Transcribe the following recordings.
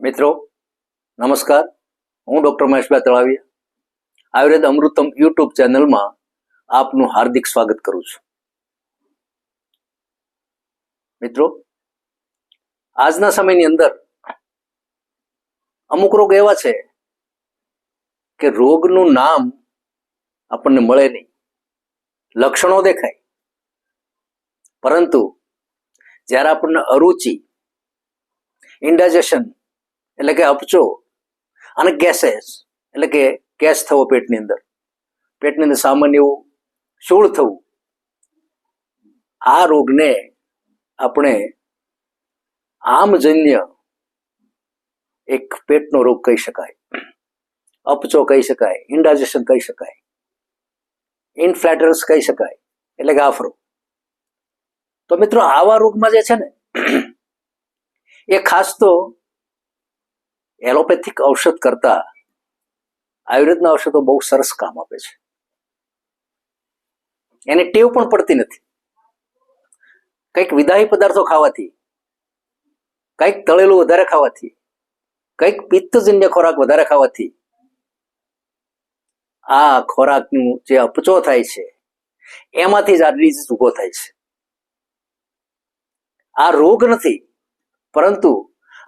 મિત્રો, નમસ્કાર. હું ડૉક્ટર મહેશભાઈ તળાવિયા આયુર્વેદ અમૃતમ યુટ્યુબ ચેનલમાં આપનું હાર્દિક સ્વાગત કરું છું. મિત્રો, આજના સમયની અંદર અમુક રોગ એવા છે કે રોગનું નામ આપણને મળે નહીં. લક્ષણો દેખાય. પરંતુ જ્યારે આપણને અરુચિ ઇન્ડાઇજેશન એટલે કે અપચો અને ગેસેસ, એટલે કે ગેસ થવો પેટની અંદર. પેટની અંદર સામાન્ય એવું શૂળ થવું. આ રોગને આપણે આમજન્ય એક પેટનો રોગ કહી શકાય. અપચો કહી શકાય ઇન્ડાઇજેશન કહી શકાય ઇનફ્લેટરસ કહી શકાય, એટલે કે આફરો તો મિત્રો આવા રોગમાં જે છે ને, એ ખાસ તો એલોપેથિક ઔષધ કરતા આયુર્વેદના ઔષધો બહુ સરસ કામ આપે છે. એને ટેવ પણ પડતી નથી. કંઈક વિદાહી પદાર્થો ખાવાથી, કંઈક તળેલું વધારે ખાવાથી, કંઈક પિત્તજન્ય ખોરાક વધારે ખાવાથી, આ ખોરાકનું જે અપચો થાય છે, એમાંથી જ આ ડિઝીઝ ઊભો થાય છે. આ રોગ નથી, પરંતુ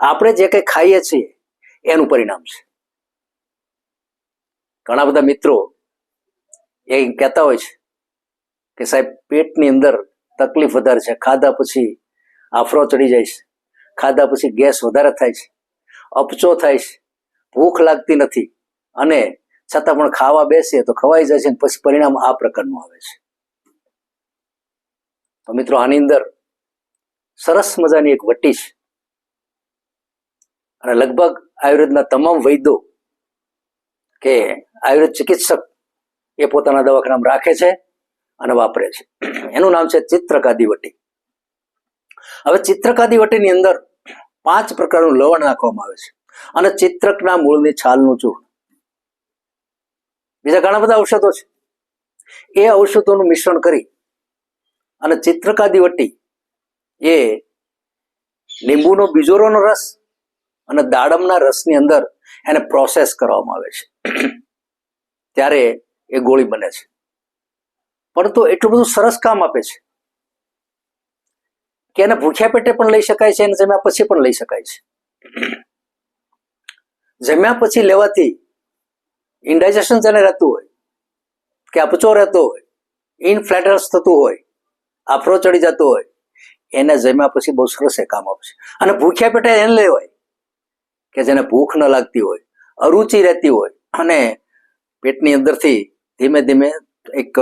આપણે જે કંઈ ખાઈએ છીએ એનું પરિણામ છે. ઘણા બધા મિત્રો એ કહેતા હોય છે કે સાહેબ, પેટની અંદર તકલીફ વધારે છે, ખાધા પછી આફરો ચડી જાય છે, ખાધા પછી ગેસ વધારે થાય છે, અપચો થાય છે, ભૂખ લાગતી નથી અને છતાં પણ ખાવા બેસીએ તો ખવાઈ જાય છે અને પછી પરિણામ આ પ્રકારનું આવે છે. તો મિત્રો, આની અંદર સરસ મજાની એક વટી છે. અને લગભગ આયુર્વેદના તમામ વૈદ્યો કે આયુર્વેદ ચિકિત્સક એ પોતાના દવાખાનામાં રાખે છે અને વાપરે છે. એનું નામ છે ચિત્રકાદી વટી હવે ચિત્રકાદી વટીની અંદર પાંચ પ્રકારનું લવણ નાખવામાં આવે છે અને ચિત્રકના મૂળની છાલનું ચૂર્ણ. બીજા ઘણા બધા ઔષધો છે. એ ઔષધોનું મિશ્રણ કરી અને ચિત્રકાદી વટી એ લીંબુનો બીજોરોનો રસ અને દાડમના રસની અંદર એને પ્રોસેસ કરવામાં આવે છે. ત્યારે એ ગોળી બને છે. પરંતુ એટલું બધું સરસ કામ આપે છે. કે એને ભૂખ્યા પેટે પણ લઈ શકાય છે અને જમ્યા પછી પણ લઈ શકાય છે. જમ્યા પછી લેવાથી ઇન્ડાઇજેશન જેને રહેતું હોય, કે અપચો રહેતો હોય ઇનફ્લેટર્સ થતું હોય, આફરો ચડી જતો હોય, એને જમ્યા પછી બહુ સરસ એ કામ આપશે અને ભૂખ્યા પેટે એને લેવાય કે જેને ભૂખ ન લાગતી હોય, અરુચિ રહેતી હોય અને પેટની અંદરથી ધીમે ધીમે એક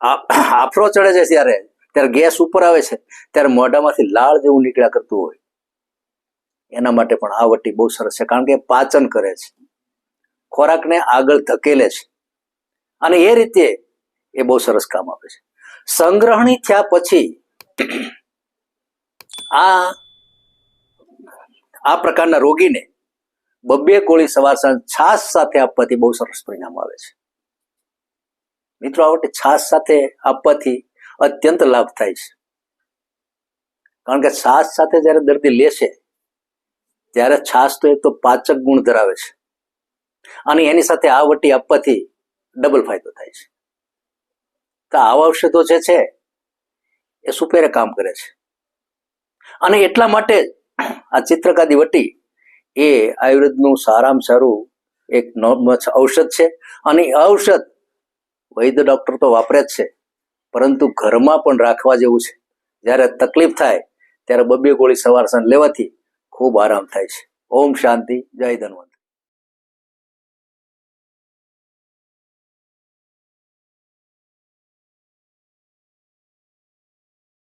આફરો ચડે છે ત્યારે ત્યારે ગેસ ઉપર આવે છે, ત્યારે મોઢામાંથી લાળ જેવું નીકળ્યા કરતું હોય. એના માટે પણ આ વટી બહુ સરસ છે, કારણ કે પાચન કરે છે. ખોરાકને આગળ ધકેલે છે. અને એ રીતે એ બહુ સરસ કામ આપે છે. સંગ્રહણી થયા પછી આ આ પ્રકારના રોગીને બબ્બે કોળી સવાર સાંજ છાશ સાથે આપવાથી બહુ સરસ પરિણામ આવે છે. મિત્રો, આ છાશ સાથે આપવાથી અત્યંત લાભ થાય છે. કારણ કે છાશ સાથે જ્યારે દર્દી લેશે, ત્યારે છાશ તો એક તો પાચક ગુણ ધરાવે છે. અને એની સાથે આ વટી આપવાથી ડબલ ફાયદો થાય છે. તો આવા ઔષધો જે છે, એ સુપેરે કામ કરે છે. અને એટલા માટે આ ચિત્રકાદી વટી એ આયુર્વેદનું સારામાં સારું એક ઔષધ છે. અને ઔષધ વૈદ્ય ડૉક્ટર તો વાપરે જ છે. પરંતુ ઘરમાં પણ રાખવા જેવું છે. જ્યારે તકલીફ થાય, ત્યારે બબ્બે ગોળી સવાર સાંજ લેવાથી ખૂબ આરામ થાય છે. ઓમ શાંતિ, જય ધન્વંત